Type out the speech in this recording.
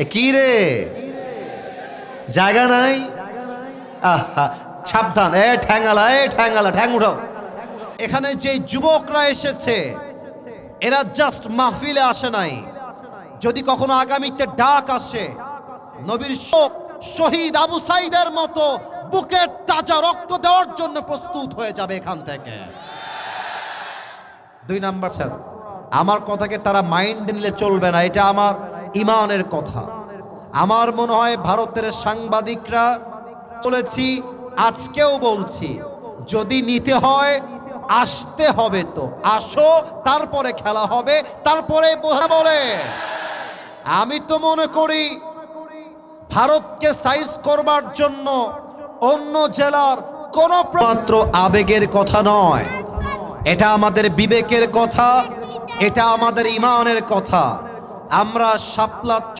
এ কি জায়গা নাই? আহা, সাবধান। এ ঠ্যাঙ্গালা এ ঠ্যাঙ্গালা, ঠ্যাং উঠাও। এখানে যে যুবকরা এসেছে, এরা জাস্ট মাহফিলে আসে নাই। যদি কখনো আগামীতে ডাক আসে, নবীর শোক শহীদ আবু সাইদের মতো বুকের তাজা রক্ত দেওয়ার জন্য প্রস্তুত হয়ে যাবে এখান থেকে। দুই নাম্বার স্যার, আমার কথাকে তারা মাইন্ড নিলে চলবে না, এটা আমার ইমানের কথা। আমার মনে হয় ভারতের সাংবাদিকরা বলেছি, আজকেও বলছি, যদি নিতে হয়, আসতে হবে তো। আসো, তারপরে খেলা হবে, তারপরে বোঝা বলে। আমি তো মনে করি, ভারতকে সাইজ করবার জন্য অন্য জেলার কোনো মাত্র আবেগের কথা নয়। এটা আমাদের বিবেকের কথা, এটা আমাদের ইমানের কথা। আমরা শাপলা